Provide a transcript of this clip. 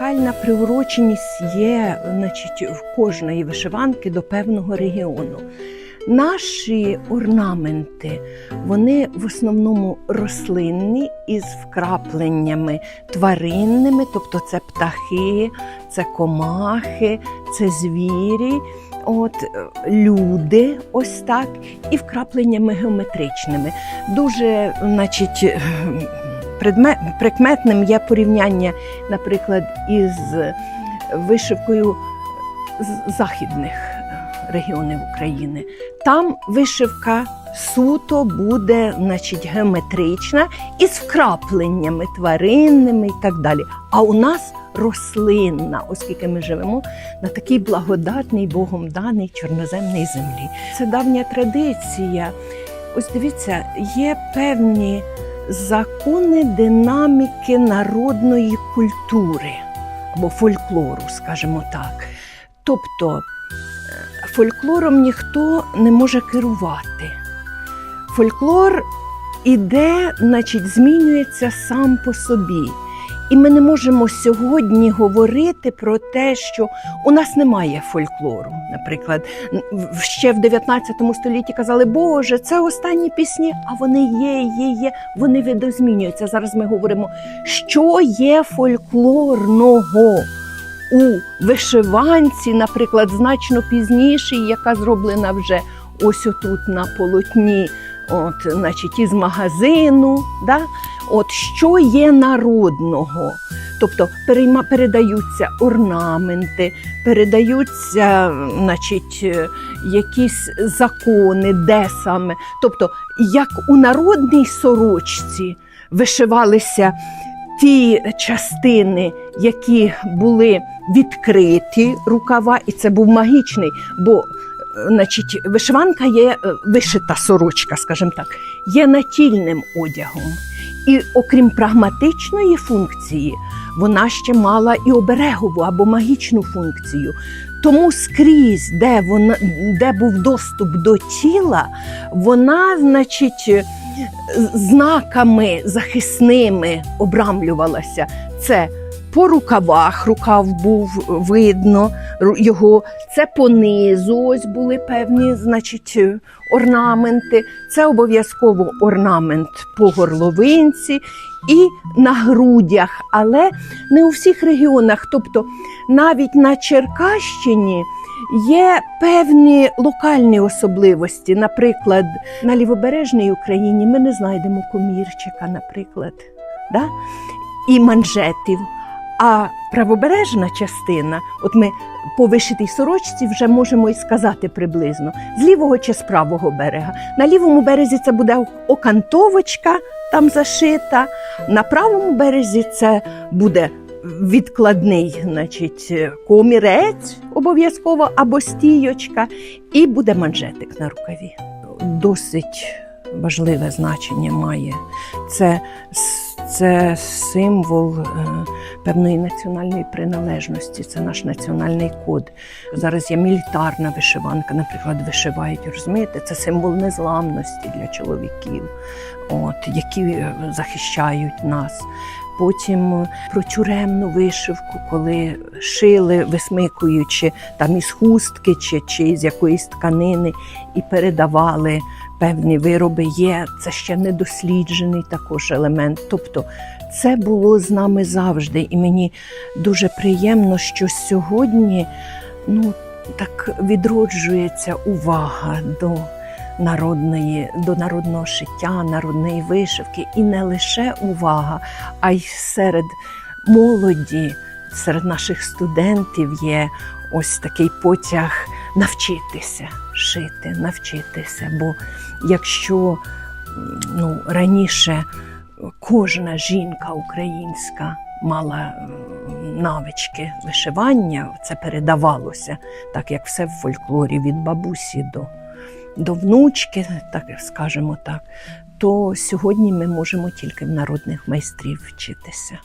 Локальна приуроченість є значить, в кожної вишиванки до певного регіону. Наші орнаменти вони в основному рослинні із вкрапленнями тваринними, тобто це птахи, це комахи, це звірі, от, е, люди, ось так, і вкрапленнями геометричними. Дуже, значить, е, предме- прикметним є порівняння, наприклад, із вишивкою з західних регіонів України. Там вишивка суто буде значить, геометрична із вкрапленнями тваринними і так далі. А у нас рослинна, оскільки ми живемо на такій благодатній Богом даній чорноземній землі. Це давня традиція. Ось дивіться, є певні закони динаміки народної культури або фольклору, скажімо так. Тобто е, фольклором ніхто не може керувати. Фольклор іде, значить, змінюється сам по собі. І ми не можемо сьогодні говорити про те, що у нас немає фольклору. Наприклад, ще в 19 столітті казали, Боже, це останні пісні, а вони є, є, є, вони видозмінюються. Зараз ми говоримо, що є фольклорного у вишиванці, наприклад, значно пізніше, яка зроблена вже ось отут на полотні, от, значить, із магазину. Да? От що є народного? Тобто перейма, передаються орнаменти, передаються значить, е, якісь закони, де саме. Тобто, як у народній сорочці вишивалися ті частини, які були відкриті рукава, і це був магічний, бо значить, вишиванка є е, вишита сорочка, скажімо так, є натільним одягом. І окрім прагматичної функції, вона ще мала і оберегову або магічну функцію. Тому скрізь, де, вона, де був доступ до тіла, вона, значить, знаками захисними обрамлювалася. Це по рукавах рукав був видно його, це по низу ось були певні, значить, орнаменти. Це обов'язково орнамент по горловинці і на грудях, але не у всіх регіонах. Тобто навіть на Черкащині є певні локальні особливості. Наприклад, на лівобережній Україні ми не знайдемо комірчика, наприклад, да? і манжетів. А правобережна частина, от ми по вишитій сорочці вже можемо і сказати приблизно з лівого чи з правого берега. На лівому березі це буде окантовочка там зашита, на правому березі це буде відкладний, значить, комірець обов'язково або стійочка, і буде манжетик на рукаві. Досить важливе значення має. Це, це символ е, певної національної приналежності, це наш національний код. Зараз є мілітарна вишиванка, наприклад, вишивають, розумієте, це символ незламності для чоловіків, от, які е, захищають нас. Потім е, про тюремну вишивку, коли шили, висмикуючи там із хустки чи, чи з якоїсь тканини, і передавали певні вироби. Є це ще недосліджений також елемент. Тобто це було з нами завжди. І мені дуже приємно, що сьогодні ну, так відроджується увага до народної, до народного шиття, народної вишивки. І не лише увага, а й серед молоді, серед наших студентів є ось такий потяг навчитися шити, навчитися. Бо якщо ну, раніше кожна жінка українська мала навички вишивання, це передавалося, так як все в фольклорі від бабусі до, до внучки, так скажемо так, то сьогодні ми можемо тільки в народних майстрів вчитися.